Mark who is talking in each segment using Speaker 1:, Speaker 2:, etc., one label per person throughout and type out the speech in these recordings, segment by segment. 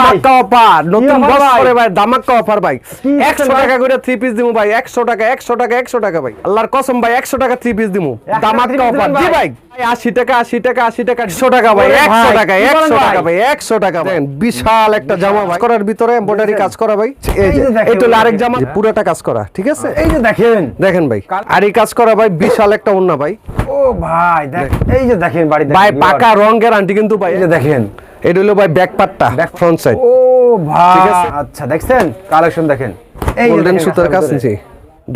Speaker 1: ধামাকা অফার নতুন বছরে ভাই। ধামাকা অফার ভাই।
Speaker 2: কি
Speaker 1: একশো
Speaker 2: ভাই?
Speaker 1: টাকা করে থ্রি পিস দিমু ভাই একশো টাকা একশো টাকা একশো টাকা ভাই। আল্লাহর কসম ভাই একশো টাকা থ্রি পিস দিমু। ধামাকা অফার জি
Speaker 2: ভাই?
Speaker 1: ভাই। আশি টাকা আশি টাকা আশি টাকা একশো টাকা ভাই
Speaker 2: ওরে
Speaker 1: একশো
Speaker 2: ভাই,
Speaker 1: টাকা
Speaker 2: কি বলেন
Speaker 1: একশো টাকা
Speaker 2: ভাই?
Speaker 1: ভাই একশো টাকা দেখেন বিশাল একটা জামা ভাই। করার ভিতরে এমব্রয়ডারি কাজ করা ভাই। এই
Speaker 2: এই
Speaker 1: যে
Speaker 2: যে
Speaker 1: এটা আরেক। জামা পুরোটা কাজ করা ঠিক আছে?
Speaker 2: এই যে দেখেন।
Speaker 1: দেখেন ভাই আর এই কাজ করা ভাই বিশাল একটা ওন্না ভাই।
Speaker 2: ও ভাই দেখ এই যে দেখেন বাড়ি
Speaker 1: ভাই পাকা রং গ্যারান্টি কিন্তু ভাই।
Speaker 2: এই যে দেখেন।
Speaker 1: এটা হলো ভাই ব্যাক পার্টটা
Speaker 2: ব্যাক
Speaker 1: ফ্রন্ট সাইড
Speaker 2: ও ভাই
Speaker 1: ঠিক আছে?
Speaker 2: আচ্ছা দেখছেন? কালেকশন দেখেন। এই
Speaker 1: গোল্ডেন সুতার কাজ নিছি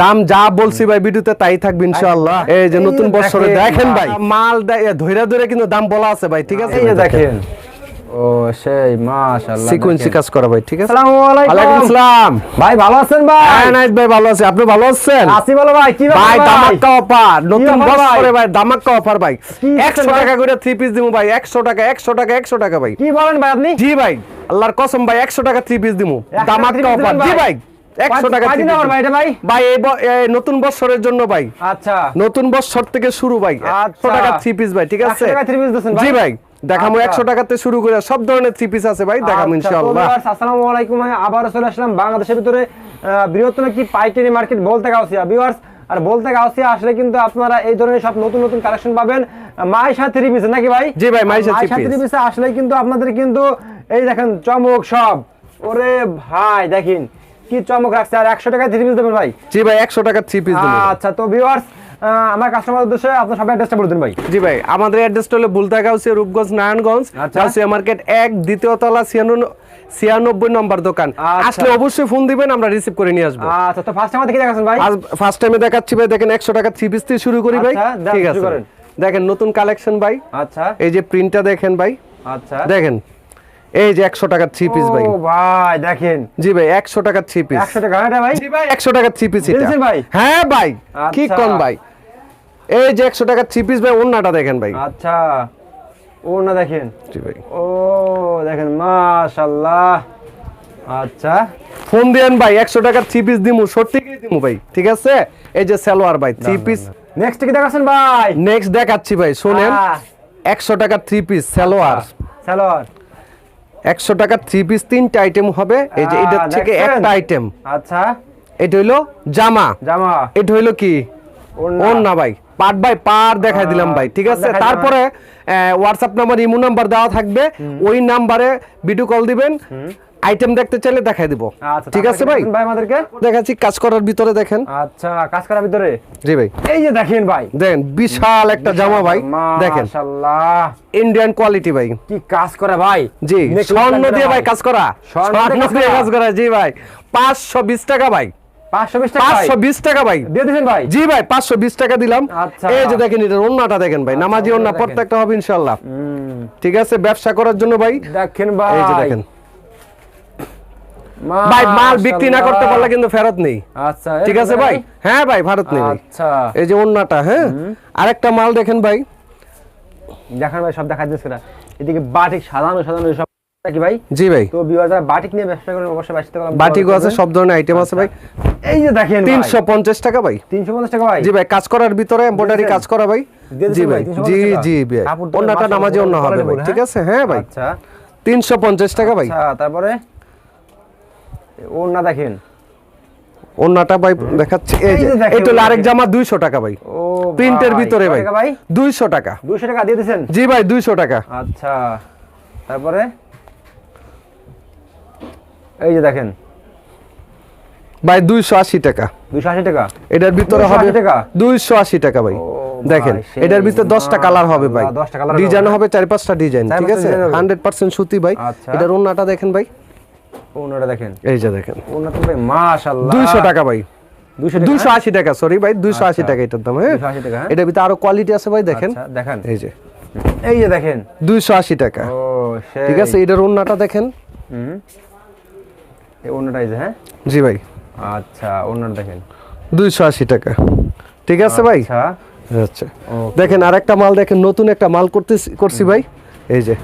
Speaker 1: দাম যা বলছি ভাই ভিডিওতে তাই থাকবে ইনশাআল্লাহ। এই যে নতুন বছরে
Speaker 2: দেখেন
Speaker 1: ভাই। মাল ধইরা ধরে কিন্তু দাম বলা আছে ভাই ঠিক আছে?
Speaker 2: দেখেন। ও সেই মাশাআল্লাহ
Speaker 1: সিকোয়েন্সি কাজ করা ভাই ঠিক আছে?
Speaker 2: আসসালামু আলাইকুম।
Speaker 1: আসসালাম।
Speaker 2: ভাই ভালো আছেন ভাই?
Speaker 1: হ্যাঁ নাইস ভাই ভালো আছি। আপনি ভালো আছেন?
Speaker 2: আসি বলো ভাই কি
Speaker 1: ভাই ধামাকা অফার নতুন
Speaker 2: offer
Speaker 1: বছরে ভাই? ধামাকা অফার ভাই। 100 টাকা করে থ্রি পিস দিমু ভাই 100 টাকা 100 টাকা 100 টাকা ভাই।
Speaker 2: কি বলেন ভাই আপনি?
Speaker 1: জি ভাই আল্লাহর কসম ভাই 100 টাকা থ্রি পিস দিমু।
Speaker 2: 100 টাকা
Speaker 1: ধামাকা অফার জি ভাই।
Speaker 2: ভাই
Speaker 1: এই নতুন বছরের জন্য ভাই।
Speaker 2: আচ্ছা।
Speaker 1: নতুন বছর থেকে শুরু ভাই একশো
Speaker 2: আচ্ছা।
Speaker 1: টাকা থ্রি পিস ভাই ঠিক আছে? জি ভাই। দেখামো
Speaker 2: আচ্ছা।
Speaker 1: একশো টাকাতে শুরু করে সব ধরনের থ্রি পিস আছে ভাই দেখামো
Speaker 2: আচ্ছা,
Speaker 1: ইনশাআল্লাহ।
Speaker 2: আসসালামু আলাইকুম আমি আবারও চলে আসলাম বাংলাদেশের ভিতরে বৃহত্তম একটি পাইকারি মার্কেট বলতে গাউসিয়া। ভিউয়ার্স আর বলতে গাউসিয়া আসলে কিন্তু আপনারা এই ধরনের সব নতুন নতুন কালেকশন পাবেন। মাই সাথে থ্রি পিস নাকি ভাই?
Speaker 1: জি ভাই, মাইশা
Speaker 2: থ্রি। পিসে আসলে কিন্তু আপনাদের কিন্তু এই দেখেন চমক সব। ওরে ভাই দেখেন কি চমক রাখছে আর একশো টাকায় থ্রি পিস দেবেন ভাই?
Speaker 1: জি ভাই একশো টাকা থ্রি পিস দিন
Speaker 2: আচ্ছা তো ভিউয়ার্স আমার কাস্টমার উদ্দেশ্যে আপনার সবাই অ্যাড্রেসটা বলে দিন ভাই।
Speaker 1: জি ভাই আমাদের অ্যাড্রেসটা হলো বুলতা গাউসিয়া রূপগঞ্জ নারায়ণগঞ্জ
Speaker 2: আচ্ছা।
Speaker 1: গাউসিয়া মার্কেট এক দ্বিতীয় তলা ছিয়ানব্বই ছিয়ানব্বই নম্বর দোকান।
Speaker 2: আচ্ছা।
Speaker 1: আসলে অবশ্যই ফোন দিবেন আমরা রিসিভ করে নিয়ে আসব।
Speaker 2: আচ্ছা তো ফার্স্ট আমার দেখে দেখাচ্ছেন ভাই?
Speaker 1: ফার্স্ট টাইমে দেখাচ্ছি ভাই দেখেন একশো টাকা থ্রি পিস থেকে শুরু করি ভাই।
Speaker 2: আচ্ছা,
Speaker 1: ঠিক আছে। দেখেন নতুন কালেকশন ভাই।
Speaker 2: আচ্ছা।
Speaker 1: এই যে প্রিন্টটা দেখেন ভাই।
Speaker 2: আচ্ছা।
Speaker 1: দেখেন এই যে একশো টাকা থ্রি পিস ভাই।
Speaker 2: ও ভাই দেখেন।
Speaker 1: জি ভাই একশো টাকা থ্রি পিস
Speaker 2: একশো টাকা এটা ভাই।
Speaker 1: জি ভাই একশো টাকা থ্রি পিস এটা।
Speaker 2: ভাই?
Speaker 1: হ্যাঁ ভাই কি
Speaker 2: আচ্ছা।
Speaker 1: কোন ভাই। এই যে একশো টাকা থ্রি পিস ভাই অন্যটা দেখেন ভাই।
Speaker 2: আচ্ছা ও না দেখেন।
Speaker 1: জি ভাই।
Speaker 2: ও দেখেন মাশাল্লাহ আচ্ছা।
Speaker 1: ফোন দেন ভাই একশো টাকা থ্রি পিস দিমু সত্যি কি দিমু ভাই? ঠিক আছে? এই যে সালোয়ার ভাই থ্রি পিস
Speaker 2: নেক্সট কি দেখাচ্ছেন ভাই?
Speaker 1: নেক্সট দেখাচ্ছি ভাই শোনেন।
Speaker 2: আহ,
Speaker 1: একশো টাকা থ্রি পিস সালোয়ার।
Speaker 2: সালোয়ার।
Speaker 1: একশো টাকা থ্রি পিস তিনটা আইটেম হবে। এই যে এটা থেকে একটা আইটেম
Speaker 2: আচ্ছা।
Speaker 1: এটা হইল জামা।
Speaker 2: জামা।
Speaker 1: এটা হইল কি। ওর না ভাই। পার্ট বাই পার দেখাই দিলাম ভাই ঠিক আছে? তারপরে হোয়াটসঅ্যাপ নাম্বার ইমো নাম্বার দেওয়া থাকবে। ওই নাম্বারে ভিডিও কল দিবেন। আইটেম দেখতে চাইলে দেখাই দিব।
Speaker 2: আচ্ছা
Speaker 1: ঠিক আছে ভাই?
Speaker 2: ভাই আমাদেরকে।
Speaker 1: দেখাচ্ছি কাজ করার ভিতরে দেখেন।
Speaker 2: আচ্ছা কাজ করার ভিতরে?
Speaker 1: জি ভাই।
Speaker 2: এই যে দেখেন ভাই।
Speaker 1: দেখেন বিশাল একটা জামা ভাই। দেখেন।
Speaker 2: মাশাল্লাহ
Speaker 1: ইন্ডিয়ান কোয়ালিটি ভাই।
Speaker 2: কি কাজ করে ভাই?
Speaker 1: জি স্বর্ণ দিয়ে ভাই। কাজ করা।
Speaker 2: স্বর্ণ দিয়ে কাজ করা?
Speaker 1: জি ভাই। পাঁচশো বিশ টাকা ভাই।
Speaker 2: পাঁচশো বিশ টাকা ভাই।
Speaker 1: পাঁচশো বিশ টাকা ভাই।
Speaker 2: দিয়ে দিয়েছেন ভাই?
Speaker 1: জি ভাই পাঁচশো বিশ টাকা দিলাম। এই যে দেখেন এটার অন্যটা দেখেন ভাই। নামাজি
Speaker 2: ওন্না
Speaker 1: অন্য
Speaker 2: দেখেন।
Speaker 1: প্রত্যেকটা হবে ইনশাল্লাহ। ঠিক আছে ব্যবসা করার জন্য ভাই।
Speaker 2: দেখেন ভাই
Speaker 1: এই যে দেখেন। ভাই মাল বিক্রি না করতে পারলে কিন্তু ফেরত নেই।
Speaker 2: আচ্ছা
Speaker 1: ঠিক আছে ভাই? হ্যাঁ ভাই ভারত নেই।
Speaker 2: আচ্ছা।
Speaker 1: এই যে অন্যটা হ্যাঁ? আরেকটা মাল দেখেন ভাই।
Speaker 2: দেখান ভাই সব দেখা যাচ্ছে এদিকে বাটিক সাজানো সাজানো সব কি ভাই?
Speaker 1: জি ভাই।
Speaker 2: তো বিওয়ার যারা বাটিক নিয়ে ব্যবসা করেন অবশ্যই ব্যবসা করেন
Speaker 1: বাটিকও আছে সব ধরনের আইটেম আছে ভাই।
Speaker 2: এই যে দেখেন
Speaker 1: তিনশো পঞ্চাশ টাকা ভাই।
Speaker 2: তিনশো পঞ্চাশ টাকা ভাই।
Speaker 1: জি ভাই কাজ করার ভিতরে এমব্রয়ডারি কাজ করা ভাই। জি
Speaker 2: ভাই, 350
Speaker 1: জি জি ভাই। অন্যটা নামাজি অন্য হবে ভাই। ঠিক
Speaker 2: হ্যাঁ?
Speaker 1: আছে? হ্যাঁ ভাই।
Speaker 2: আচ্ছা।
Speaker 1: তিনশো পঞ্চাশ টাকা ভাই।
Speaker 2: আচ্ছা তারপরে? দেখেন।
Speaker 1: ভাই দেখাচ্ছি এই যে এটা আরেক জামা দুইশো টাকা ভাই।
Speaker 2: ও
Speaker 1: প্রিন্টের ভিতরে ভাই।
Speaker 2: টাকা ভাই?
Speaker 1: দুইশো টাকা।
Speaker 2: দুশো টাকা দিয়ে
Speaker 1: জি ভাই দুইশো টাকা।
Speaker 2: আচ্ছা তারপরে? এই যে দেখেন।
Speaker 1: ভাই দুইশো আশি টাকা।
Speaker 2: দুশো আশি টাকা?
Speaker 1: এটার ভিতরে হবে
Speaker 2: টাকা?
Speaker 1: দুইশো আশি টাকা ভাই। দেখেন এটার ভিতরে দশটা কালার হবে ভাই।
Speaker 2: 10টা
Speaker 1: ডিজাইন
Speaker 2: হবে।
Speaker 1: চার পাঁচটা ডিজাইন ঠিক আছে?
Speaker 2: design হবে।
Speaker 1: হান্ড্রেড পার্সেন্ট সুতি ভাই।
Speaker 2: আচ্ছা।
Speaker 1: এটার ওন্নাটা দেখেন ভাই।
Speaker 2: ওনাটা দেখেন।
Speaker 1: এই যে দেখেন।
Speaker 2: ওনা তো ভাই মাশাআল্লাহ।
Speaker 1: দুইশো টাকা ভাই।
Speaker 2: দুশো
Speaker 1: দুইশো আশি টাকা সরি ভাই দুইশো আশি
Speaker 2: আচ্ছা।
Speaker 1: টাকা এটার দাম হ্যাঁ?
Speaker 2: 280 টাকা, হ্যাঁ?
Speaker 1: এটার ভিতরে আরও কোয়ালিটি আছে ভাই দেখেন।
Speaker 2: আচ্ছা, দেখেন।
Speaker 1: এই যে।
Speaker 2: এই যে দেখেন।
Speaker 1: দুইশো আশি টাকা।
Speaker 2: ও
Speaker 1: ঠিক আছে এটার ওন্নাটা দেখেন।
Speaker 2: হুম। এই ওনাটা এই যে হ্যাঁ?
Speaker 1: জি ভাই।
Speaker 2: আচ্ছা ওনাটা দেখেন।
Speaker 1: দুইশো আশি টাকা। ঠিক আছে ভাই?
Speaker 2: আচ্ছা।
Speaker 1: আচ্ছা. দেখেন আরেকটা মাল দেখেন নতুন একটা মাল করতেছি করছি ভাই। এই যে।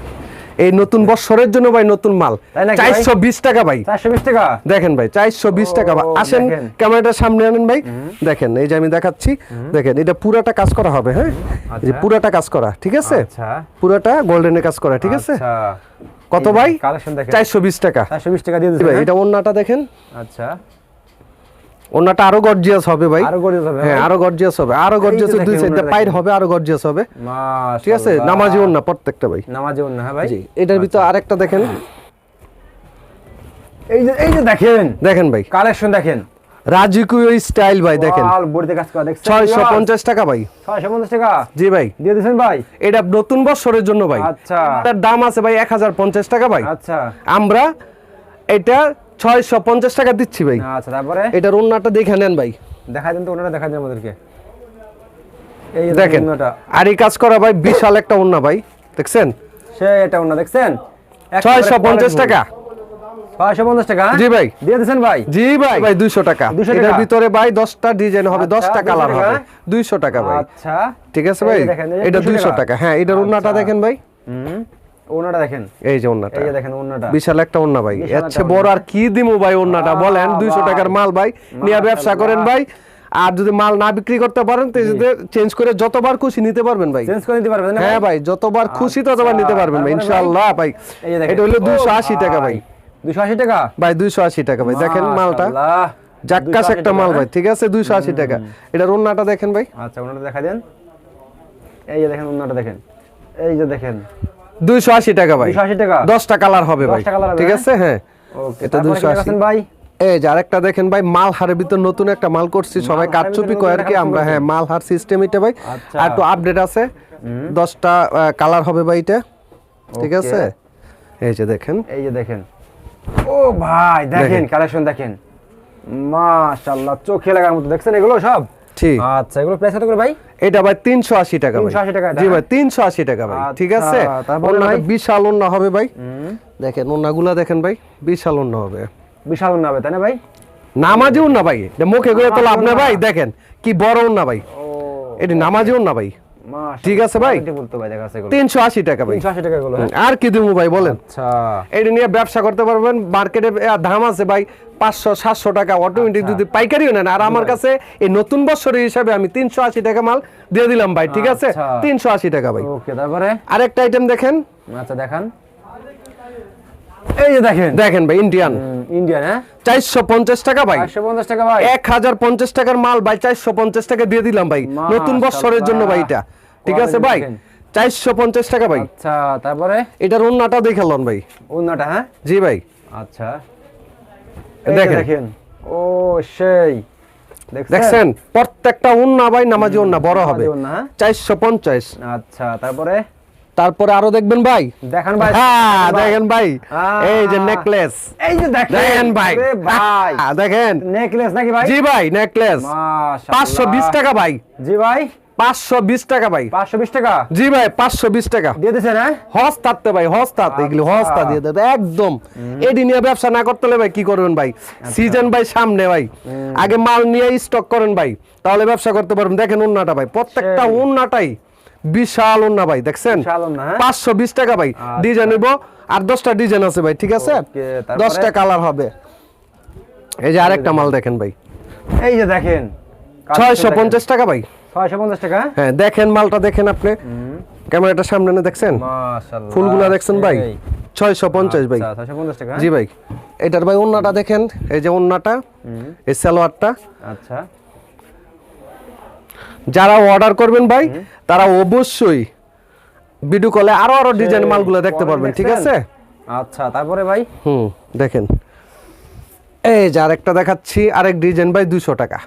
Speaker 1: এই নতুন বছরের জন্য ভাই নতুন মাল? চারশো বিশ টাকা ভাই।
Speaker 2: টাকা?
Speaker 1: দেখেন ভাই চারশো বিশ টাকা। আসেন
Speaker 2: দেখেন।
Speaker 1: ক্যামেরাটার সামনে আনেন ভাই। দেখেন এই যে আমি দেখাচ্ছি। দেখেন এটা পুরাটা কাজ করা হবে হ্যাঁ? যে
Speaker 2: আচ্ছা।
Speaker 1: পুরাটা কাজ করা ঠিক আছে?
Speaker 2: আচ্ছা।
Speaker 1: পুরাটা গোল্ডেনের কাজ করা ঠিক আছে?
Speaker 2: আচ্ছা।
Speaker 1: কত ভাই? চারশো বিশ টাকা।
Speaker 2: চারশো বিশ টাকা দিয়ে
Speaker 1: ভাই
Speaker 2: হ্যাঁ?
Speaker 1: এটা অন্যটা দেখেন।
Speaker 2: আচ্ছা।
Speaker 1: ওন্নাটা আরও গর্জিয়াস হবে ভাই।
Speaker 2: আরও হবে
Speaker 1: হ্যাঁ আরও গর্জিয়াস হবে। আরও গর্জিয়াস দুই সাইডে হবে আরও গর্জিয়াস হবে। ঠিক আছে। নামাজি ওন্না প্রত্যেকটা ভাই।
Speaker 2: নামাজি ওন্না হ্যাঁ ভাই?
Speaker 1: জি এটার ভিতর আরেকটা দেখেন।
Speaker 2: এই যে এই যে দেখেন।
Speaker 1: দেখেন ভাই।
Speaker 2: কালেকশন দেখেন।
Speaker 1: রাজকীয় স্টাইল ভাই দেখেন।
Speaker 2: বডিতে কাজ করা দেখছেন?
Speaker 1: ছয়শো পঞ্চাশ টাকা ভাই।
Speaker 2: টাকা?
Speaker 1: জি ভাই।
Speaker 2: দিয়ে ভাই?
Speaker 1: এটা নতুন বছরের জন্য ভাই।
Speaker 2: আচ্ছা।
Speaker 1: তার দাম আছে ভাই এক হাজার পঞ্চাশ টাকা ভাই।
Speaker 2: আচ্ছা।
Speaker 1: আমরা এটা ছয়শো পঞ্চাশ টাকা দিচ্ছি ভাই।
Speaker 2: আচ্ছা তারপরে?
Speaker 1: এটার ওন্নাটা দেখে নেন ভাই।
Speaker 2: দেখা দেন তো ওনারা দেখা দেন আমাদেরকে। এই
Speaker 1: দেখেন আর এই কাজ করা ভাই বিশাল একটা ওন্না ভাই দেখছেন?
Speaker 2: সে এটা ওন্না দেখছেন?
Speaker 1: ছয়শো পঞ্চাশ টাকা।
Speaker 2: ছয়শো পঞ্চাশ টাকা?
Speaker 1: জি ভাই।
Speaker 2: দিয়ে দিয়েছেন ভাই?
Speaker 1: জি ভাই। ভাই দুইশো টাকা।
Speaker 2: 200
Speaker 1: এটার ভিতরে ভাই দশটা ডিজাইন হবে
Speaker 2: আচ্ছা,
Speaker 1: দশটা
Speaker 2: 200
Speaker 1: কালার হবে। দুইশো টাকা ভাই।
Speaker 2: আচ্ছা।
Speaker 1: ঠিক আছে ভাই? এটা
Speaker 2: 200
Speaker 1: দুইশো
Speaker 2: টাকা।
Speaker 1: হ্যাঁ এটার ওন্নাটা
Speaker 2: আচ্ছা।
Speaker 1: দেখেন ভাই।
Speaker 2: হুম। ওনাটা দেখেন।
Speaker 1: এই যে ওন্নাটা
Speaker 2: এই যে দেখেন ওন্নাটা
Speaker 1: বিশাল একটা ওন্না ভাই।
Speaker 2: বিশাল
Speaker 1: এর চেয়ে
Speaker 2: একটা
Speaker 1: বড় আর কি দিমু ভাই ওন্নাটা বলেন দুইশো
Speaker 2: ভাই।
Speaker 1: টাকার মাল ভাই। নিয়ে ব্যবসা করেন ভাই। আর যদি মাল না বিক্রি করতে পারেন তো চেঞ্জ করে যতবার খুশি নিতে পারবেন ভাই।
Speaker 2: চেঞ্জ করে দিতে পারবেন
Speaker 1: হ্যাঁ ভাই? যতবার খুশি ততবার নিতে পারবেন ভাই? ইনশাআল্লাহ ভাই। এটা হলো দুইশো আশি টাকা ভাই।
Speaker 2: দুশো আশি টাকা?
Speaker 1: ভাই দুইশো আশি টাকা ভাই। দেখেন মালটা। জাক্কাস একটা মাল
Speaker 2: হ্যাঁ?
Speaker 1: ভাই ঠিক আছে? দুইশো আশি টাকা। এটার ওন্নাটা দেখেন ভাই।
Speaker 2: আচ্ছা দেখা দেন। এই যে দেখেন দেখেন। এই যে দেখেন।
Speaker 1: দুইশো আশি টাকা ভাই।
Speaker 2: দুশো আশি টাকা?
Speaker 1: দশটা কালার হবে ভাই।
Speaker 2: 10টা
Speaker 1: ঠিক
Speaker 2: হ্যাঁ?
Speaker 1: আছে? হ্যাঁ।
Speaker 2: ওকে
Speaker 1: এটা
Speaker 2: তারপরে কি
Speaker 1: 280
Speaker 2: ভাই?
Speaker 1: এই যে আরেকটা দেখেন ভাই মাল হারের ভিতর নতুন একটা মাল করছি। সবাই কাটচুপি আর কি? আমরা হ্যাঁ মাল হার সিস্টেম এটা ভাই।
Speaker 2: আচ্ছা।
Speaker 1: আর একটু আপডেট আছে। দশটা কালার হবে ভাই এটা। ঠিক আছে? এই যে দেখেন।
Speaker 2: এই যে দেখেন। ও ভাই দেখেন
Speaker 1: দেখেন।
Speaker 2: কালেকশন দেখেন। মাশাআল্লাহ চোখে লাগার মতো। দেখছেন এগুলো সব?
Speaker 1: ঠিক।
Speaker 2: আচ্ছা এগুলো প্রাইস কত করে ভাই?
Speaker 1: এটা ভাই তিনশো আশি টাকা ভাই।
Speaker 2: 380 টাকা
Speaker 1: জি ভাই
Speaker 2: হ্যাঁ?
Speaker 1: তিনশো আশি টাকা ভাই ঠিক
Speaker 2: আচ্ছা,
Speaker 1: আছে ওন্নাটা বিশাল ওন্না হবে ভাই। দেখেন ওন্নাগুলা দেখেন ভাই বিশাল ওন্না হবে।
Speaker 2: বিশাল না হবে তাই না ভাই?
Speaker 1: নামাজে ওন্না ভাই মুখে করে তো লাভ না ভাই দেখেন কি বড় ওন্না ভাই। এটা নামাজি ওন্না ভাই। ঠিক আছে ভাই?
Speaker 2: quality বলতে ভাই দেখা আছে এগুলো।
Speaker 1: তিনশো আশি টাকা ভাই।
Speaker 2: টাকা এগুলো হ্যাঁ?
Speaker 1: আর কি দেবো ভাই বলেন?
Speaker 2: আচ্ছা।
Speaker 1: এটা নিয়ে ব্যবসা করতে পারবেন মার্কেটে দাম আছে ভাই পাঁচশো সাতশো টাকা অটোমেটিক
Speaker 2: আচ্ছা।
Speaker 1: যদি পাইকারিও নেন। আর আমার কাছে এই নতুন বছরের হিসাবে আমি তিনশো আশি টাকা মাল দিয়ে দিলাম ভাই ঠিক আছে?
Speaker 2: আচ্ছা।
Speaker 1: তিনশো আশি টাকা ভাই।
Speaker 2: ওকে তারপরে?
Speaker 1: আরেকটা আইটেম দেখেন।
Speaker 2: আচ্ছা দেখান। এই যে দেখেন।
Speaker 1: দেখেন ভাই ইন্ডিয়ান
Speaker 2: ইন্ডিয়ান হ্যাঁ?
Speaker 1: চারশো পঞ্চাশ টাকা ভাই।
Speaker 2: টাকা ভাই।
Speaker 1: এক হাজার পঞ্চাশ টাকার মাল ভাই চারশো পঞ্চাশ টাকা দিয়ে দিলাম ভাই। নতুন বছরের জন্য ভাই এটা। ঠিক আছে ভাই? চারশো পঞ্চাশ টাকা ভাই।
Speaker 2: আচ্ছা তারপরে?
Speaker 1: এটার অন্যটা দেখে লন ভাই।
Speaker 2: ওনাটা হ্যাঁ?
Speaker 1: জি ভাই।
Speaker 2: আচ্ছা।
Speaker 1: দেখেন।
Speaker 2: দেখেন। ও সেই।
Speaker 1: দেখছেন? প্রত্যেকটা উন্না ভাই নামাজি উন্না বড় হবে।
Speaker 2: হ্যাঁ?
Speaker 1: চারশো পঞ্চাশ।
Speaker 2: আচ্ছা তারপরে?
Speaker 1: তারপরে আরও দেখবেন ভাই।
Speaker 2: দেখান ভাই।
Speaker 1: হ্যাঁ
Speaker 2: দেখেন ভাই।
Speaker 1: এই যে নেকলেস
Speaker 2: এই যে দেখেন।
Speaker 1: ভাই।
Speaker 2: ভাই।
Speaker 1: হ্যাঁ, দেখেন।
Speaker 2: নেকলেস নাকি ভাই?
Speaker 1: জি ভাই নেকলেস
Speaker 2: মাশাআল্লাহ।
Speaker 1: পাঁচশো বিশ টাকা ভাই।
Speaker 2: জি ভাই।
Speaker 1: পাঁচশো বিশ টাকা ভাই।
Speaker 2: পাঁচশো বিশ টাকা?
Speaker 1: জি ভাই পাঁচশো বিশ টাকা।
Speaker 2: দিয়ে দিয়েছেন হ্যাঁ?
Speaker 1: হস তাতে ভাই হস তাতে এগুলি হস দিয়ে দেবে একদম। এডি নিয়ে ব্যবসা না করতে হলে ভাই কি করবেন ভাই?
Speaker 2: আচ্ছা।
Speaker 1: সিজন ভাই সামনে ভাই। আগে মাল নিয়ে স্টক করেন ভাই তাহলে ব্যবসা করতে পারবেন। দেখেন উন্নাটা ভাই প্রত্যেকটা উন্নাটাই বিশাল উন্না ভাই দেখছেন?
Speaker 2: হ্যাঁ?
Speaker 1: পাঁচশো বিশ টাকা ভাই
Speaker 2: আচ্ছা।
Speaker 1: ডিজাইন নিব আর দশটা ডিজাইন আছে ভাই ঠিক আছে? দশটা কালার হবে। এই যে আরেকটা মাল দেখেন ভাই।
Speaker 2: এই যে দেখেন
Speaker 1: ছয়শো পঞ্চাশ টাকা ভাই।
Speaker 2: ছয়শো পঞ্চাশ টাকা
Speaker 1: হ্যাঁ? দেখেন মালটা দেখেন আপনি। ক্যামেরাটা সামনে এনে দেখছেন?
Speaker 2: মাশাআল্লাহ
Speaker 1: ফুলগুলা দেখছেন ভাই?
Speaker 2: এই।
Speaker 1: ছয়শো পঞ্চাশ ভাই।
Speaker 2: আচ্ছা, ছয়শো পঞ্চাশ টাকা।
Speaker 1: জি ভাই। এটার ভাই ওন্নাটা দেখেন এই যে ওন্নাটা এই সালোয়ারটা।
Speaker 2: আচ্ছা।
Speaker 1: যারা অর্ডার করবেন ভাই তারা অবশ্যই ভিডিও কলে আরও আরও ডিজাইন মালগুলো দেখতে পারবেন ঠিক আছে?
Speaker 2: আচ্ছা তারপরে ভাই?
Speaker 1: হুম দেখেন। এই যে আরেকটা দেখাচ্ছি আরেক ডিজাইন ভাই দুইশো টাকা।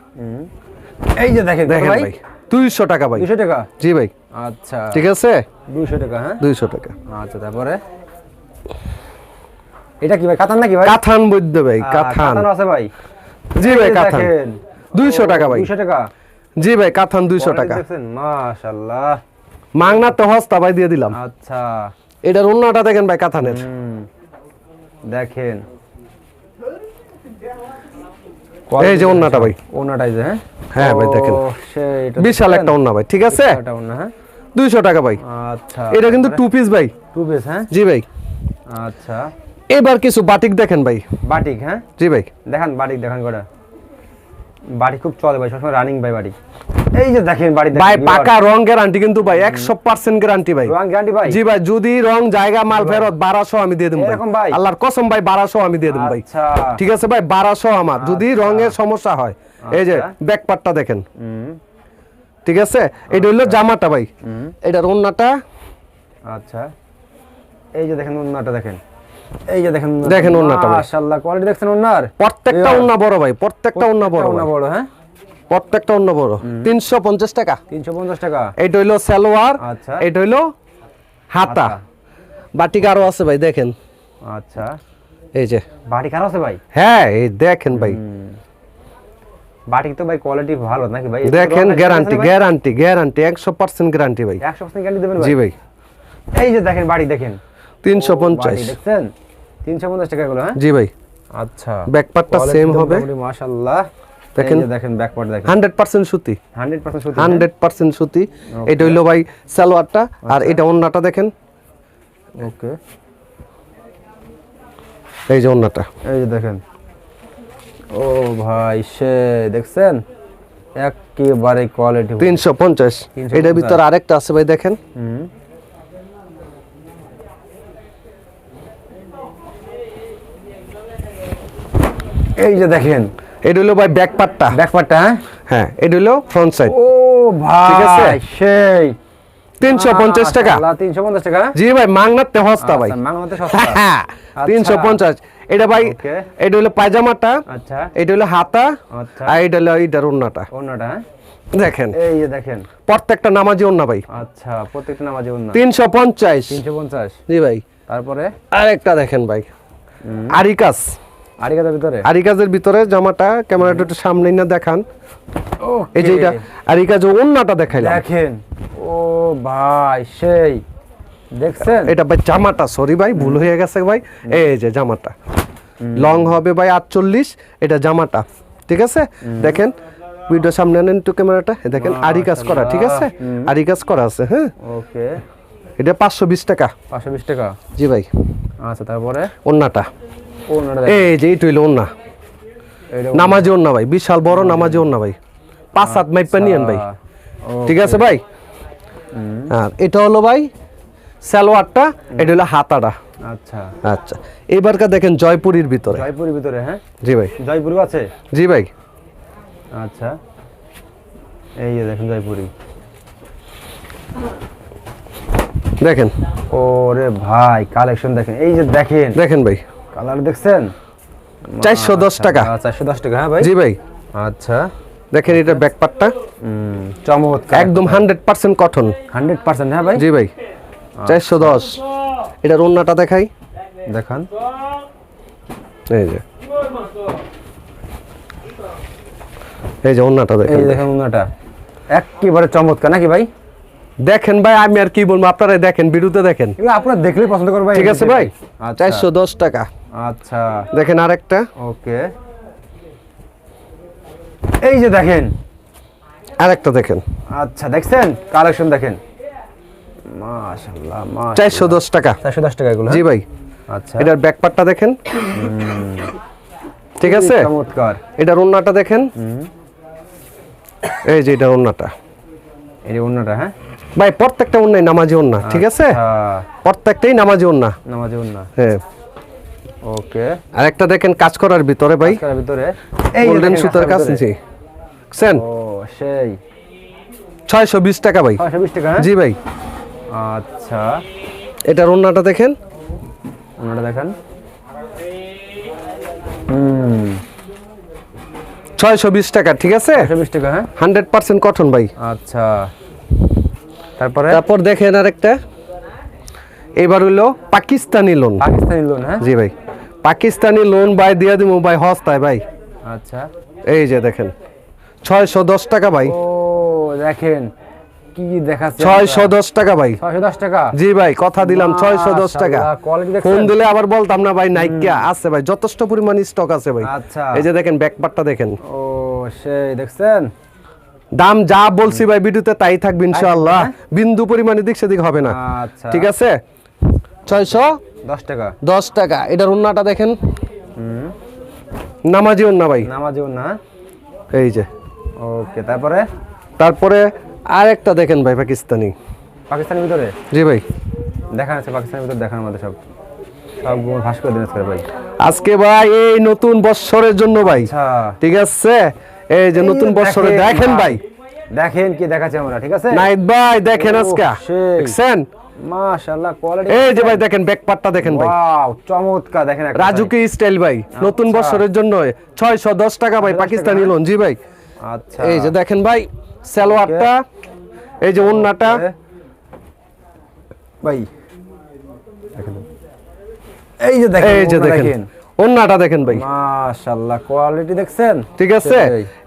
Speaker 2: এই যে দেখেন
Speaker 1: দেখেন
Speaker 2: ভাই।
Speaker 1: ভাই দুইশো টাকা ভাই।
Speaker 2: দুশো টাকা?
Speaker 1: জি ভাই।
Speaker 2: আচ্ছা।
Speaker 1: ঠিক আছে?
Speaker 2: দুইশো টাকা হ্যাঁ?
Speaker 1: দুইশো টাকা।
Speaker 2: আচ্ছা তারপরে? এটা কি ভাই কাতান নাকি ভাই?
Speaker 1: কাথান বৈদ্য ভাই কাথান।
Speaker 2: আছে ভাই?
Speaker 1: জি ভাই কাথান।
Speaker 2: দেখেন।
Speaker 1: দুইশো
Speaker 2: ও,
Speaker 1: টাকা ভাই।
Speaker 2: দুইশো টাকা?
Speaker 1: জি ভাই কাথান দুইশো
Speaker 2: Quality
Speaker 1: টাকা।
Speaker 2: দেখছেন? মাশাআল্লাহ।
Speaker 1: মাংনা তো হস্তা ভাই দিয়ে দিলাম।
Speaker 2: আচ্ছা।
Speaker 1: এটার অন্যটা দেখেন ভাই কাথানের।
Speaker 2: দেখেন।
Speaker 1: এই যে ওন্নাটা ভাই।
Speaker 2: ওনাটাই যে হ্যাঁ?
Speaker 1: হ্যাঁ ভাই, দেখেন। বিশাল একটা ওন্না ভাই ঠিক আছে?
Speaker 2: একটা ওন্না হ্যাঁ?
Speaker 1: দুইশো টাকা ভাই।
Speaker 2: আচ্ছা
Speaker 1: এটা কিন্তু টু পিস ভাই।
Speaker 2: টু পিস হ্যাঁ?
Speaker 1: জি ভাই।
Speaker 2: আচ্ছা।
Speaker 1: এবার কিছু বাটিক দেখেন ভাই।
Speaker 2: বাটিক হ্যাঁ?
Speaker 1: জি ভাই।
Speaker 2: দেখান বাটিক দেখান কটা বাটিক খুব চলে ভাই সবসময় রানিং ভাই বাটিক এই যে দেখেন বাড়ি
Speaker 1: ভাই পাকা রং গ্যারান্টি কিন্তু ভাই একশো পার্সেন্ট গ্যারান্টি ভাই।
Speaker 2: রং গ্যারান্টি ভাই?
Speaker 1: জি ভাই যদি রং জায়গা মাল ফেরত বারোশো আমি দিয়ে দেবো
Speaker 2: এরকম ভাই?
Speaker 1: আল্লাহর কসম ভাই বারোশো আমি দিয়ে দেবো ভাই।
Speaker 2: আচ্ছা।
Speaker 1: ঠিক আছে ভাই বারোশো আমার। যদি রঙের সমস্যা হয় এই যে
Speaker 2: আচ্ছা।
Speaker 1: ব্যাক পার্টটা দেখেন ঠিক আছে? এটা হইল জামাটা ভাই। এটার ওন্নাটা
Speaker 2: আচ্ছা। এই যে দেখেন ওন্নাটা দেখেন। এই যে দেখেন
Speaker 1: দেখেন ওন্নাটা
Speaker 2: মাশাআল্লাহ কোয়ালিটি দেখছেন ওন্নার
Speaker 1: প্রত্যেকটা ওন্না বড় ভাই প্রত্যেকটা ওন্না বড়
Speaker 2: ওন্না বড় হ্যাঁ?
Speaker 1: প্রত্যেকটা ওন্না বড়। তিনশো পঞ্চাশ টাকা।
Speaker 2: 350 টাকা।
Speaker 1: এটা হইল সালোয়ার
Speaker 2: আচ্ছা।
Speaker 1: এটা হইল হাতা। বাটিক আরও আছে ভাই দেখেন।
Speaker 2: আচ্ছা।
Speaker 1: এই যে।
Speaker 2: বাটি খারাপ আছে ভাই?
Speaker 1: হ্যাঁ এই দেখেন ভাই।
Speaker 2: বাটি তো ভাই কোয়ালিটি ভালো নাকি ভাই?
Speaker 1: দেখেন গ্যারান্টি গ্যারান্টি গ্যারান্টি একশো পার্সেন্ট গ্যারান্টি ভাই।
Speaker 2: 100% গ্যারান্টি দেবেন
Speaker 1: জি
Speaker 2: ভাই?
Speaker 1: ভাই।
Speaker 2: এই যে দেখেন বাড়ি দেখেন।
Speaker 1: তিনশো পঞ্চাশ।
Speaker 2: বাড়ি দেখছেন? 350 টাকা গুলো হ্যাঁ?
Speaker 1: জি ভাই।
Speaker 2: আচ্ছা।
Speaker 1: সেম হবে।
Speaker 2: মাশাআল্লাহ।
Speaker 1: দেখেন।
Speaker 2: দেখেন দেখেন দেখেন।
Speaker 1: হান্ড্রেড পার্সেন্ট সুতি।
Speaker 2: 100% সুতি
Speaker 1: হান্ড্রেড পার্সেন্ট সুতি। এটা হইল ভাই সালোয়ারটা আর এটা ওন্নাটা দেখেন।
Speaker 2: ওকে
Speaker 1: এই যে ওন্নাটা।
Speaker 2: এই যে দেখেন। ও ভাই সে দেখছেন? একেবারে কোয়ালিটি
Speaker 1: তিনশো পঞ্চাশ।
Speaker 2: 350
Speaker 1: এটার ভিতরে আরেকটা আছে ভাই দেখেন।
Speaker 2: হুম। এই যে দেখেন
Speaker 1: এটা হইল ভাই ব্যাক পার্টটা
Speaker 2: ব্যাক পার্টটা হ্যাঁ?
Speaker 1: হ্যাঁ এটা হইল ফ্রন্ট সাইড
Speaker 2: ও ভাই
Speaker 1: ঠিক আছে?
Speaker 2: সেই।
Speaker 1: তিনশো পঞ্চাশ টাকা।
Speaker 2: তিনশো পঞ্চাশ টাকা?
Speaker 1: জি ভাই মাংনাতে ভাই
Speaker 2: আচ্ছা, মাংনাতে সস্তা।
Speaker 1: হ্যাঁ তিনশো পঞ্চাশ। এটা ভাই এটা হলো পায়জামাটা।
Speaker 2: আচ্ছা।
Speaker 1: এটা হলো হাতা।
Speaker 2: আচ্ছা।
Speaker 1: আর এটা হলো এইটার ওন্নাটা
Speaker 2: অন্যটা হ্যাঁ?
Speaker 1: দেখেন।
Speaker 2: এই যে দেখেন।
Speaker 1: প্রত্যেকটা নামাজি ওন্না ভাই।
Speaker 2: আচ্ছা প্রত্যেকটা নামাজে
Speaker 1: পঞ্চাশ।
Speaker 2: তিনশো পঞ্চাশ।
Speaker 1: জি ভাই।
Speaker 2: তারপরে?
Speaker 1: আরেকটা দেখেন ভাই। আরিকাস।
Speaker 2: ভিতরে?
Speaker 1: আরিকাজের ভিতরে জামাটা ক্যামেরাটা একটু সামনে না দেখান। এই যে এটা আরিকাজ ওন্নাটা দেখাইলাম।
Speaker 2: দেখেন। ও ভাই সেই। দেখছেন?
Speaker 1: এটা ভাই জামাটা সরি ভাই ভুল হয়ে গেছে ভাই। এই যে জামাটা। লং হবে ভাই আটচল্লিশ এটা জামাটা। ঠিক আছে? দেখেন ভিডিও সামনে আনেন একটু ক্যামেরাটা। দেখেন আরিকাজ করা ঠিক আছে? আরিকাজ করা আছে হ্যাঁ?
Speaker 2: ওকে।
Speaker 1: এটা পাঁচশো বিশ টাকা।
Speaker 2: পাঁচশো বিশ টাকা?
Speaker 1: জি ভাই।
Speaker 2: আচ্ছা তারপরে?
Speaker 1: ওন্নাটা।
Speaker 2: অন্যটা
Speaker 1: এই যে এইটা হইল ওন্না নামাজি ওন্না ভাই বিশাল বড় নামাজি ওন্না ভাই। পাঁচ হাত মাইপা নিয়েন ভাই।
Speaker 2: ও,
Speaker 1: ঠিক আছে ভাই? আর এটা হলো ভাই সালোয়ারটা এটা হলো হাতাটা।
Speaker 2: আচ্ছা।
Speaker 1: আচ্ছা। এবারকার দেখেন জয়পুরীর ভিতরে।
Speaker 2: জয়পুরের ভিতরে হ্যাঁ?
Speaker 1: জি ভাই।
Speaker 2: জয়পুরি আছে?
Speaker 1: জি ভাই।
Speaker 2: আচ্ছা। এই যে দেখেন জয়পুরি।
Speaker 1: দেখেন।
Speaker 2: ওরে ভাই কালেকশন দেখেন। এই যে দেখেন।
Speaker 1: দেখেন ভাই।
Speaker 2: কালার দেখছেন?
Speaker 1: চারশো দশ টাকা।
Speaker 2: চারশো দশ টাকা হ্যাঁ ভাই?
Speaker 1: জি ভাই।
Speaker 2: আচ্ছা।
Speaker 1: দেখেন এটা ব্যাকপারটা
Speaker 2: হুম, চমৎকার।
Speaker 1: একদম hundred percent cotton
Speaker 2: hundred percent হ্যাঁ ভাই?
Speaker 1: জি ভাই। চারশো দশ। এটার ওন্নাটা দেখাই।
Speaker 2: দেখান।
Speaker 1: এই যে। এই যে ওন্নাটা
Speaker 2: এই
Speaker 1: দেখেন
Speaker 2: যে দেখেন উন্নাটা একেবারে চমৎকার নাকি ভাই?
Speaker 1: দেখেন ভাই আমি আর কি বলব আপনারা দেখেন বিরুতে দেখেন।
Speaker 2: আপনারা দেখলেই পছন্দ করবেন
Speaker 1: ঠিক আছে ভাই?
Speaker 2: আচ্ছা।
Speaker 1: চারশো দশ টাকা।
Speaker 2: আচ্ছা।
Speaker 1: দেখেন আরেকটা।
Speaker 2: ওকে। এই যে দেখেন।
Speaker 1: আরেকটা দেখেন।
Speaker 2: আচ্ছা দেখছেন? কালেকশন দেখেন। মাশাআল্লাহ
Speaker 1: টাকা।
Speaker 2: টাকা এগুলো
Speaker 1: জি
Speaker 2: হ্যাঁ?
Speaker 1: ভাই।
Speaker 2: আচ্ছা।
Speaker 1: এটার ব্যাকপারটা দেখেন। ঠিক আছে?
Speaker 2: চমৎকার।
Speaker 1: এটার ওন্নাটা দেখেন। এই যে এটার ওন্নাটা
Speaker 2: এই হ্যাঁ?
Speaker 1: ভাই প্রত্যেকটা ওন্নাই নামাজি ওন্না ঠিক আছে?
Speaker 2: আচ্ছা,
Speaker 1: প্রত্যেকটাই নামাজি ওন্না
Speaker 2: নামাজে অন্য
Speaker 1: হ্যাঁ।
Speaker 2: ওকে।
Speaker 1: আরেকটা দেখেন কাজ করার ভিতরে ভাই।
Speaker 2: কার ভিতরে। এই
Speaker 1: গোল্ডেন সুতার কাজ
Speaker 2: ভিতরে।
Speaker 1: সেন
Speaker 2: ও সেই।
Speaker 1: ছয়শো বিশ টাকা ভাই।
Speaker 2: ছয়শো বিশ টাকা হ্যাঁ?
Speaker 1: জি ভাই।
Speaker 2: আচ্ছা।
Speaker 1: এটার ওন্নাটা দেখেন।
Speaker 2: অন্যটা দেখান। হুম।
Speaker 1: ছয়শো বিশ টাকা ঠিক আছে?
Speaker 2: ছয়শো বিশ টাকা হ্যাঁ?
Speaker 1: হান্ড্রেড পার্সেন্ট কটন ভাই।
Speaker 2: আচ্ছা। তারপরে?
Speaker 1: তারপর দেখেন আরেকটা। এবার হইল পাকিস্তানি লোন
Speaker 2: পাকিস্তানি লোন হ্যাঁ?
Speaker 1: জি ভাই। পাকিস্তানি লোন ভাই দিয়ে দিব ভাই হস্তায় ভাই।
Speaker 2: আচ্ছা।
Speaker 1: এই যে দেখেন ছয়শো দশ টাকা ভাই।
Speaker 2: ও দেখেন কি দেখাচ্ছে
Speaker 1: টাকা ভাই।
Speaker 2: টাকা?
Speaker 1: জি ভাই কথা দিলাম ছয়শো দশ টাকা। ফোন দিলে আবার বলতাম না ভাই নাইকিয়া আছে ভাই যথেষ্ট পরিমাণ স্টক আছে ভাই।
Speaker 2: আচ্ছা।
Speaker 1: এই যে দেখেন দেখেন।
Speaker 2: ও সেই দেখছেন?
Speaker 1: দাম যা বলছি ভাই ভিডিওতে তাই থাকবে ইনশাআল্লাহ।
Speaker 2: হ্যাঁ?
Speaker 1: বিন্দু পরিমাণে দিক সেদিক হবে না।
Speaker 2: আচ্ছা।
Speaker 1: ঠিক আছে? ছয়শো?
Speaker 2: দশ টাকা।
Speaker 1: দশ টাকা। এটার উন্নাটা দেখেন। নামাজি উন্না ভাই।
Speaker 2: নামাজে না
Speaker 1: এই যে।
Speaker 2: ওকে তারপরে?
Speaker 1: তারপরে আরেকটা দেখেন ভাই পাকিস্তানি।
Speaker 2: পাকিস্তানের ভিতরে?
Speaker 1: জি ভাই।
Speaker 2: দেখান আছে পাকিস্তানের ভিতরে দেখান আমাদের সব। সবগুলো ভাস করে দিন ভাই।
Speaker 1: আজকে ভাই এই নতুন বৎসরের জন্য ভাই।
Speaker 2: আচ্ছা।
Speaker 1: ঠিক আছে? এই যে নতুন বৎসরে দেখেন ভাই।
Speaker 2: দেখেন কি দেখাচ্ছি আমরা ঠিক আছে?
Speaker 1: নাইট ভাই দেখেন আজকে। দেখছেন?
Speaker 2: মাশাআল্লাহ কোয়ালিটি
Speaker 1: এই যে ভাই দেখেন ব্যাক পার্টটা দেখেন ভাই।
Speaker 2: ওয়াও চমৎকার দেখেন
Speaker 1: রাজুকি স্টাইল ভাই। নতুন। বছরের জন্য। ছয়শো দশ টাকা ভাই পাকিস্তানি লোন জি ভাই।
Speaker 2: আচ্ছা।
Speaker 1: এই যে দেখেন ভাই সালোয়ারটা এই যে ওন্নাটা।
Speaker 2: ভাই এই যে দেখেন
Speaker 1: এই যে দেখেন। ওন্নাটা দেখেন ভাই।
Speaker 2: মাশাআল্লাহ কোয়ালিটি দেখছেন?
Speaker 1: ঠিক আছে?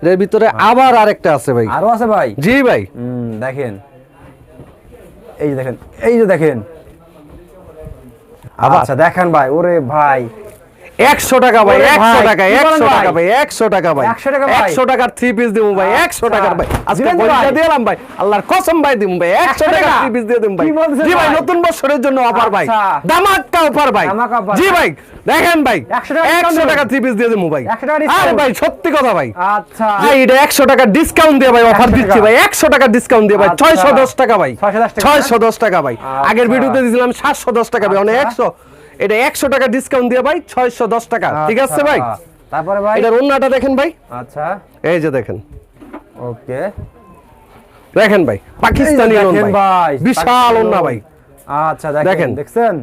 Speaker 1: এর ভিতরে আবার আরেকটা আছে ভাই।
Speaker 2: আরও আছে ভাই?
Speaker 1: জি ভাই।
Speaker 2: হুম দেখেন। এই যে দেখেন এই যে দেখেন? আচ্ছা দেখেন ভাই ওরে ভাই
Speaker 1: একশো টাকা ভাই একশো টাকা একশো টাকা ভাই? একশো টাকা ভাই।
Speaker 2: 100 টাকা ভাই?
Speaker 1: একশো টাকার থ্রি পিস দিব ভাই একশো
Speaker 2: আচ্ছা।
Speaker 1: টাকার ভাই। আজকে পয়সা দিলাম ভাই আল্লাহর কসম ভাই দিব ভাই একশো
Speaker 2: টাকা?
Speaker 1: থ্রি পিস দিয়ে দিব ভাই। জি ভাই
Speaker 2: ভাই?
Speaker 1: নতুন বছরের জন্য অফার ভাই।
Speaker 2: আচ্ছা।
Speaker 1: দামাক্কা অফার ভাই। জি ভাই দেখেন ভাই
Speaker 2: 100 টাকা discount
Speaker 1: একশো টাকা থ্রি পিস দিয়ে দিব ভাই। আরে ভাই সত্যি কথা ভাই।
Speaker 2: আচ্ছা।
Speaker 1: এটা একশো টাকা ডিসকাউন্ট দিয়ে ভাই অফার দিচ্ছি ভাই একশো টাকা ডিসকাউন্ট দিয়ে ভাই
Speaker 2: আচ্ছা।
Speaker 1: ছয়শো দশ টাকা ভাই।
Speaker 2: 610
Speaker 1: ছয়শো দশ টাকা ভাই। আগের
Speaker 2: আচ্ছা।
Speaker 1: ভিডিওতে দিয়েছিলাম সাতশো দশ টাকা ভাই অনেক
Speaker 2: আচ্ছা।
Speaker 1: একশো। এটা একশো টাকা ডিসকাউন্ট দিয়ে ভাই ছয়শো দশ টাকা। ঠিক আছে ভাই?
Speaker 2: আচ্ছা। তারপরে ভাই?
Speaker 1: এটার অন্যটা দেখেন ভাই।
Speaker 2: আচ্ছা।
Speaker 1: এই যে দেখেন।
Speaker 2: ওকে।
Speaker 1: দেখেন ভাই পাকিস্তানি ভাই। বিশাল ওন্না ভাই।
Speaker 2: আচ্ছা দেখেন। দেখছেন?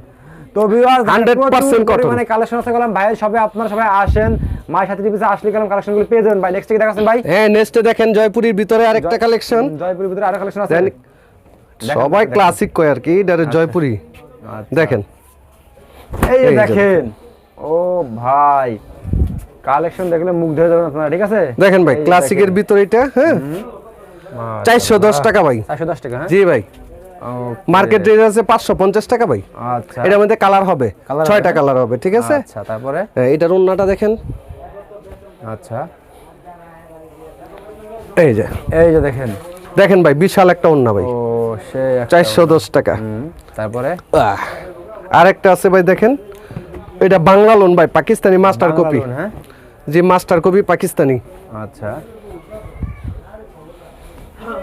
Speaker 2: তো ভিউয়ার্স
Speaker 1: 100% cotton।
Speaker 2: মানে কালেকশন আছে গেলাম ভাই সবে আপনারা সবাই আসেন। মায়ের সাথে আসলে গেলাম কালেকশনগুলো পেয়ে যাবেন ভাই? নেক্সট কি দেখাচ্ছেন ভাই?
Speaker 1: হ্যাঁ নেক্সটে দেখেন জয়পুরীর ভিতরে আরেকটা কালেকশন
Speaker 2: জয়পুরের ভিতরে আরও কালেকশন আছে।
Speaker 1: সবাই ক্লাসিক কয় আর কি এটারে জয়পুরি।
Speaker 2: আচ্ছা।
Speaker 1: দেখেন।
Speaker 2: এই যে দেখেন। ও ভাই কালেকশন দেখলে মুখ ধরে যাবেন আপনারা ঠিক আছে?
Speaker 1: দেখেন ভাই ক্লাসিকের। ভিতরে এটা হ্যাঁ?
Speaker 2: মাশাআল্লাহ।
Speaker 1: চারশো দশ টাকা ভাই।
Speaker 2: চারশো দশ টাকা হ্যাঁ?
Speaker 1: জি ভাই। মার্কেট রেট আছে পাঁচশো পঞ্চাশ টাকা ভাই।
Speaker 2: আচ্ছা।
Speaker 1: এটার মধ্যে কালার হবে।
Speaker 2: Colour
Speaker 1: ছয়টা কালার হবে ঠিক আছে?
Speaker 2: আচ্ছা তারপরে?
Speaker 1: হ্যাঁ, এটার অন্যটা দেখেন।
Speaker 2: আচ্ছা।
Speaker 1: এই যে।
Speaker 2: এই যে দেখেন।
Speaker 1: দেখেন ভাই বিশাল একটা অন্য ভাই।
Speaker 2: ও সে একটা-
Speaker 1: চারশো দশ টাকা।
Speaker 2: হুম, তারপরে?
Speaker 1: আরেকটা আছে ভাই দেখেন। এটা বাংলা লোন ভাই পাকিস্তানি মাস্টার কপি
Speaker 2: যে হ্যাঁ?
Speaker 1: Master copy Pakistani.
Speaker 2: আচ্ছা।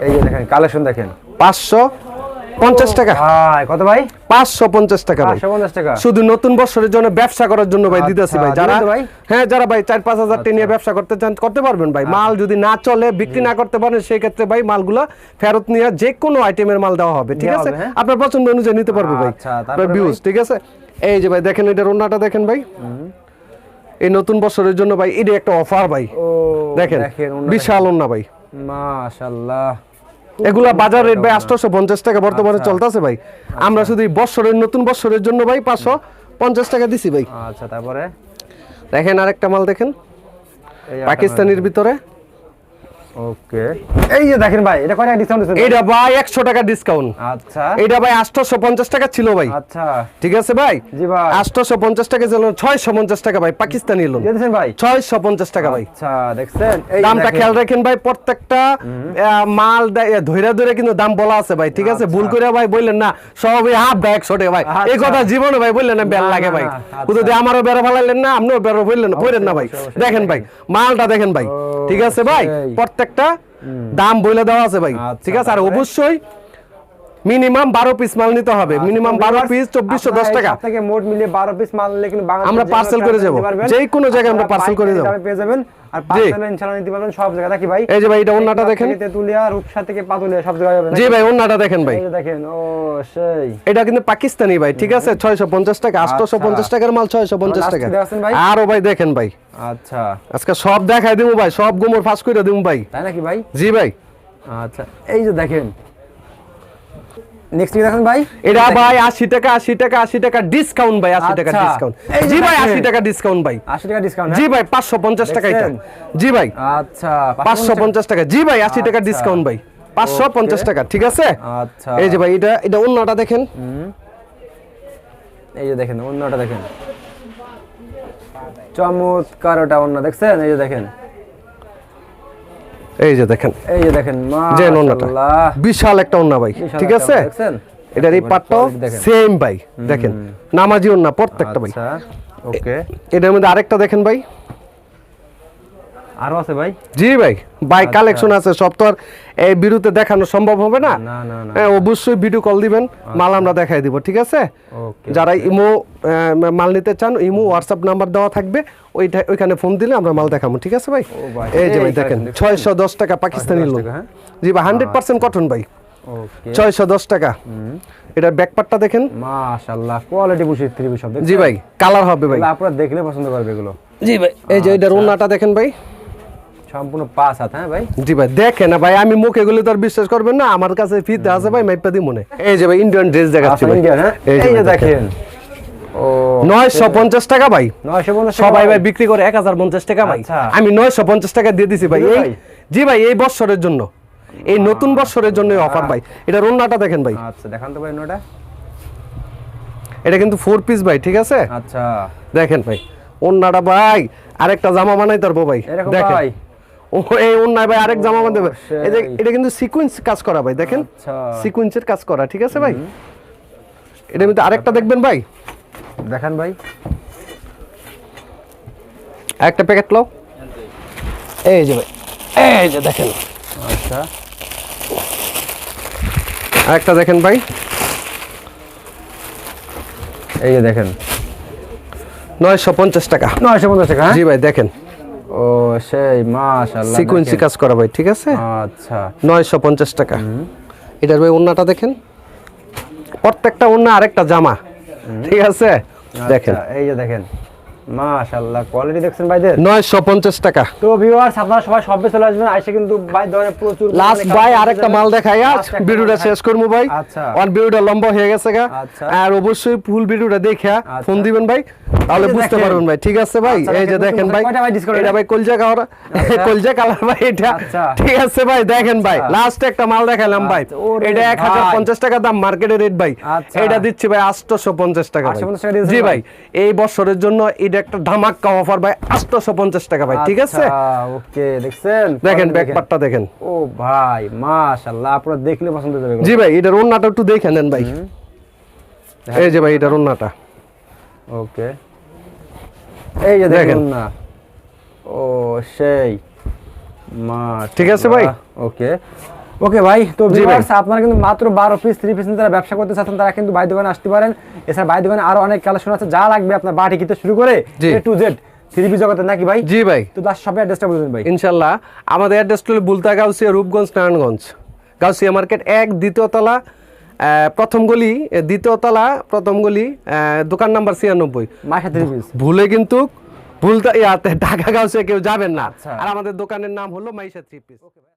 Speaker 2: এই যে দেখেন কালেকশন দেখেন।
Speaker 1: পাঁচশো পঞ্চাশ টাকা।
Speaker 2: কত ভাই?
Speaker 1: পাঁচশো পঞ্চাশ টাকা ভাই।
Speaker 2: টাকা।
Speaker 1: শুধু নতুন বছরের জন্য ব্যবসা করার জন্য ভাই
Speaker 2: আচ্ছা,
Speaker 1: দিতেছি ভাই। যারা
Speaker 2: ভাই?
Speaker 1: হ্যাঁ যারা ভাই চার পাঁচ হাজার টাকা নিয়ে ব্যবসা করতে চান করতে পারবেন ভাই।
Speaker 2: আচ্ছা।
Speaker 1: মাল যদি না চলে বিক্রি না করতে পারেন সেই ক্ষেত্রে ভাই মালগুলো ফেরত নিয়ে যে কোনো আইটেমের মাল দেওয়া হবে ঠিক আছে?
Speaker 2: হ্যাঁ?
Speaker 1: আপনার পছন্দ অনুযায়ী নিতে পারবে ভাই।
Speaker 2: আচ্ছা,
Speaker 1: ভিউজ ঠিক আছে? এই যে ভাই দেখেন এটা রান্নাটা দেখেন ভাই। এই নতুন বছরের জন্য ভাই এটা একটা অফার ভাই। দেখেন বিশাল অন্য ভাই।
Speaker 2: মাশাআল্লাহ।
Speaker 1: এগুলা বাজার রেট ভাই আঠারোশো পঞ্চাশ টাকা বর্তমানে
Speaker 2: আচ্ছা।
Speaker 1: চলতেছে ভাই। আমরা শুধু বছরের নতুন বছরের জন্য ভাই পাঁচশো পঞ্চাশ টাকা দিছি ভাই।
Speaker 2: আচ্ছা তারপরে?
Speaker 1: দেখেন আরেকটা মাল দেখেন। পাকিস্তানির ভিতরে।
Speaker 2: ওকে। এই যে দেখেন ভাই এটা কয় টাকা ডিসকাউন্ট দিচ্ছেন?
Speaker 1: এটা ভাই একশো টাকা ডিসকাউন্ট
Speaker 2: আচ্ছা।
Speaker 1: এটা ভাই আটশোশো পঞ্চাশ টাকা ছিল ভাই।
Speaker 2: আচ্ছা।
Speaker 1: ঠিক আছে ভাই?
Speaker 2: জি ভাই।
Speaker 1: আটশোশো পঞ্চাশ টাকা ছিল ছয়শো পঞ্চাশ টাকা ভাই পাকিস্তানি লোন
Speaker 2: ভাই?
Speaker 1: ছয়শো পঞ্চাশ টাকা ভাই।
Speaker 2: আচ্ছা দেখছেন? এই
Speaker 1: দামটা খেয়াল রাখেন ভাই প্রত্যেকটা মাল ধইরা ধরে কিন্তু দাম বলা আছে ভাই ঠিক আছে? ভুল করে ভাই বললেন না সবই হাফ ব্যাগ ছোটে ভাই। এই
Speaker 2: আচ্ছা।
Speaker 1: কথা জীবনে ভাই বললেন না বেল লাগে ভাই।
Speaker 2: আচ্ছা।
Speaker 1: আমারও বেড়া ফেলাইলেন না আপনিও বেড়া বললেন না ভাই।
Speaker 2: অবশ্যই,
Speaker 1: দেখেন ভাই মালটা দেখেন ভাই। ঠিক আছে ভাই?
Speaker 2: সেই।
Speaker 1: প্রত্যেকটা দাম বলে দেওয়া আছে ভাই।
Speaker 2: আচ্ছা,
Speaker 1: ঠিক আছে? আর অবশ্যই মিনিমাম বারো পিস মাল নিতে হবে। মিনিমাম বারো পিস চব্বিশশো দশ টাকা।
Speaker 2: থেকে মোট মিলিয়ে বারো পিস মাল নিলে কিন্তু
Speaker 1: আমরা parcel করে যাব। যে কোনো জায়গায় আমরা parcel করে যাব।
Speaker 2: পেয়ে যাবেন। আর পার্সেল ইনশাআল্লাহ নিতে পারবেন সব জায়গায়। দেখি ভাই।
Speaker 1: এই যে ভাই এটা অন্যটা দেখেন।
Speaker 2: তেতুলিয়া রূপসা থেকে পাতুলিয়া সব জায়গায় যাবেন
Speaker 1: জি ভাই অন্যটা দেখেন ভাই।
Speaker 2: দেখেন ও সেই।
Speaker 1: এটা কিন্তু পাকিস্তানি ভাই ঠিক আছে? ছয়শো পঞ্চাশ টাকা আটশোশো পঞ্চাশ টাকার মাল ছয়শো পঞ্চাশ
Speaker 2: last
Speaker 1: টাকা।
Speaker 2: ভাই?
Speaker 1: আরও ভাই দেখেন ভাই।
Speaker 2: আচ্ছা।
Speaker 1: আজকে সব দেখাই দিব ভাই সব গোমর ফাঁস করে দিব ভাই।
Speaker 2: তাই নাকি ভাই?
Speaker 1: জি ভাই।
Speaker 2: আচ্ছা এই যে দেখেন। নেক্সট দেখেন ভাই?
Speaker 1: এটা ভাই আশি টাকা আশি টাকা আশি টাকা ডিসকাউন্ট ভাই আশি টাকা। ডিসকাউন্ট জি ভাই
Speaker 2: দেখেন।
Speaker 1: আশি টাকা ডিসকাউন্ট ভাই।
Speaker 2: আশি টাকা ডিসকাউন্ট
Speaker 1: জি ভাই পাঁচশো পঞ্চাশ টাকা এটা। জি ভাই।
Speaker 2: আচ্ছা
Speaker 1: টাকা। জি ভাই আশি টাকা। ডিসকাউন্ট ভাই। পাঁচশো
Speaker 2: Okay.
Speaker 1: পঞ্চাশ টাকা ঠিক আছে?
Speaker 2: আচ্ছা।
Speaker 1: এই যে ভাই এটা এটা অন্যটা দেখেন।
Speaker 2: এই যে দেখেন অন্যটা দেখেন। চমৎকার ওটা অন্য দেখছেন? এই যে দেখেন।
Speaker 1: এই যে দেখেন।
Speaker 2: এই যে দেখেন
Speaker 1: যে অন্যটা
Speaker 2: মাশাআল্লাহ।
Speaker 1: বিশাল একটা অন্য ভাই ঠিক আছে?
Speaker 2: দেখছেন?
Speaker 1: এটার এই পাটটাও সেম ভাই দেখেন। নামাজি অন্য প্রত্যেকটা ভাই।
Speaker 2: আচ্ছা ওকে।
Speaker 1: এটার মধ্যে আরেকটা দেখেন ভাই।
Speaker 2: আরও আছে ভাই?
Speaker 1: জি ভাই ভাই
Speaker 2: আচ্ছা।
Speaker 1: কালেকশন আছে সব তো আর এই বিরুতে দেখানো সম্ভব হবে না?
Speaker 2: না না
Speaker 1: হ্যাঁ, অবশ্যই ভিডিও কল দিবেন মাল আমরা দেখাই দিব ঠিক আছে? যারা ইমো মাল নিতে চান ইমো হোয়াটসঅ্যাপ নাম্বার দেওয়া থাকবে ওইটা ওইখানে ফোন দিলে আমরা মাল দেখাবো ঠিক আছে ভাই? এই যে ভাই দেখেন ছয়শো দশ টাকা পাকিস্তানি
Speaker 2: 610
Speaker 1: লোন
Speaker 2: হ্যাঁ?
Speaker 1: জি ভাই হান্ড্রেড পার্সেন্ট কটন ভাই।
Speaker 2: ওকে।
Speaker 1: ছয়শো দশ টাকা। এটার ব্যাকপারটা দেখেন।
Speaker 2: মাশাআল্লাহ কোয়ালিটি বুঝি ত্রিভুজ সব
Speaker 1: জি ভাই কালার হবে ভাই।
Speaker 2: আপনারা দেখলে পছন্দ করবে এগুলো।
Speaker 1: জি ভাই এই যে এটার ওন্নাটা দেখেন ভাই।
Speaker 2: সম্পূর্ণ পাঁচ হাত হ্যাঁ ভাই?
Speaker 1: জি ভাই দেখেন না ভাই আমি মুখে গুলি তো আর বিশ্বাস করবেন না আমার কাছে ফিতে আছে ভাই মাইপা দি মনে। এই যে ভাই ইন্ডিয়ান ড্রেস দেখাচ্ছি
Speaker 2: আচ্ছা
Speaker 1: ভাই।
Speaker 2: হ্যাঁ?
Speaker 1: এই যে দেখেন। নয়শো পঞ্চাশ টাকা ভাই। সবাই ভাই। বিক্রি করে এক হাজার পঞ্চাশ টাকা ভাই।
Speaker 2: আচ্ছা।
Speaker 1: আমি নয়শো পঞ্চাশ টাকা দিয়ে দিছি ভাই
Speaker 2: জি
Speaker 1: এই
Speaker 2: ভাই।
Speaker 1: জি ভাই এই বছরের জন্য। এই নতুন বছরের জন্য অফার ভাই। এটা রোনাটা দেখেন ভাই।
Speaker 2: আচ্ছা দেখান তো ভাই
Speaker 1: এটা কিন্তু ফোর পিস ভাই ঠিক আছে?
Speaker 2: আচ্ছা।
Speaker 1: দেখেন ভাই ওন্নাটা ভাই আরেকটা জামা বানাই তারপো ভাই দেখেন।
Speaker 2: ভাই।
Speaker 1: ও এই ওন্নায় ভাই আরেক জামা এই যে এটা কিন্তু সিকোয়েন্স কাজ করা ভাই দেখেন?
Speaker 2: আচ্ছা।
Speaker 1: সিকোয়েন্সের কাজ করা ঠিক আছে ভাই? এটার মধ্যে আরেকটা দেখবেন ভাই।
Speaker 2: দেখান ভাই।
Speaker 1: একটা প্যাকেট লো এই যে ভাই এই যে দেখেন।
Speaker 2: আচ্ছা।
Speaker 1: আরেকটা দেখেন ভাই।
Speaker 2: এই যে দেখেন।
Speaker 1: নয়শো পঞ্চাশ টাকা।
Speaker 2: নয়শো পঞ্চাশ টাকা হ্যাঁ?
Speaker 1: জি ভাই দেখেন।
Speaker 2: ও সেই মাশাআল্লাহ
Speaker 1: সিকোয়েন্সি কাজ করা ভাই ঠিক আছে?
Speaker 2: আচ্ছা।
Speaker 1: নয়শো পঞ্চাশ টাকা। এটার ভাই ওন্নাটা দেখেন। প্রত্যেকটা ওন্না আরেকটা জামা। ঠিক আছে? দেখেন।
Speaker 2: আচ্ছা, এই যে দেখেন। মাশাআল্লাহ কোয়ালিটি দেখছেন ভাইদের
Speaker 1: নয়শো পঞ্চাশ টাকা
Speaker 2: তো ভিউয়ার্স আপনারা সবাই সবে চলে আসবেন আইসে কিন্তু ভাই দোকানে প্রচুর
Speaker 1: লাস্ট ভাই আরেকটা মাল দেখাই আজ ভিডিওটা শেষ করব ভাই
Speaker 2: আচ্ছা।
Speaker 1: আর ভিডিওটা লম্বা হয়ে গেছে গা
Speaker 2: আচ্ছা।
Speaker 1: আর অবশ্যই ফুল ভিডিওটা দেখে ফোন দিবেন ভাই তাহলে বুঝতে পারবেন ভাই ঠিক আছে ভাই
Speaker 2: আচ্ছা,
Speaker 1: এই যে
Speaker 2: দেখেন,
Speaker 1: ভাই এটা? ভাই কলজা কালার কলজা কালার ভাই এটা
Speaker 2: আচ্ছা।
Speaker 1: ঠিক আছে ভাই দেখেন ভাই
Speaker 2: আচ্ছা।
Speaker 1: লাস্ট একটা মাল দেখালাম ভাই
Speaker 2: আচ্ছা,
Speaker 1: এটা এক হাজার
Speaker 2: ভাই।
Speaker 1: পঞ্চাশ টাকা দাম মার্কেটের রেট ভাই
Speaker 2: আচ্ছা।
Speaker 1: এটা দিচ্ছি ভাই আটশোশো পঞ্চাশ টাকা
Speaker 2: 850 টাকা
Speaker 1: জি?
Speaker 2: ভাই
Speaker 1: এই বছরের জন্য এটা একটা ধামাক্কা অফার ভাই আটশোশো পঞ্চাশ টাকা ভাই ঠিক আছে?
Speaker 2: ওকে দেখছেন?
Speaker 1: দেখেন ব্যাকপারটা দেখেন।
Speaker 2: ও ভাই মাশাআল্লাহ আপনারা দেখলে পছন্দ হয়ে যাবে
Speaker 1: জি ভাই এটার ওন্নাটা একটু দেখে নেন ভাই। এই যে ভাই এটার ওন্নাটা
Speaker 2: ওকে এই যে
Speaker 1: দেখেন।
Speaker 2: দেখেন। না ও সেই। মা
Speaker 1: ঠিক আছে ভাই?
Speaker 2: ওকে ওকে ভাই তো। ভিউয়ার্স আপনারা কিন্তু মাত্র বারো পিস থ্রি পিস যারা ব্যবসা করতে চাচ্ছেন তারা কিন্তু ভাই দোকানে আসতে পারেন। এছাড়া ভাই দোকানে আরও অনেক কালেকশন আছে যা লাগবে আপনার বাটি কিনতে শুরু করে। A to Z three piece জগতে নাকি ভাই?
Speaker 1: জি ভাই।
Speaker 2: তো তার সবাই অ্যাড্রেসটা বলবেন ভাই।
Speaker 1: ইনশাল্লাহ আমাদের অ্যাড্রেস হলো বুলতা গাউসিয়া রূপগঞ্জ নারায়ণগঞ্জ। গাউসিয়া মার্কেট এক দ্বিতীয় তলা আহ, প্রথম গলি এ, দ্বিতীয় তলা প্রথম গলি দোকান নাম্বার ছিয়ানব্বই।
Speaker 2: মাসা থ্রি পিস
Speaker 1: ভুলে কিন্তু ভুলতা ঢাকা গাউসিয়া কেউ যাবেন না।
Speaker 2: আচ্ছা।
Speaker 1: আর আমাদের দোকানের নাম হলো মাইশা থ্রি পিস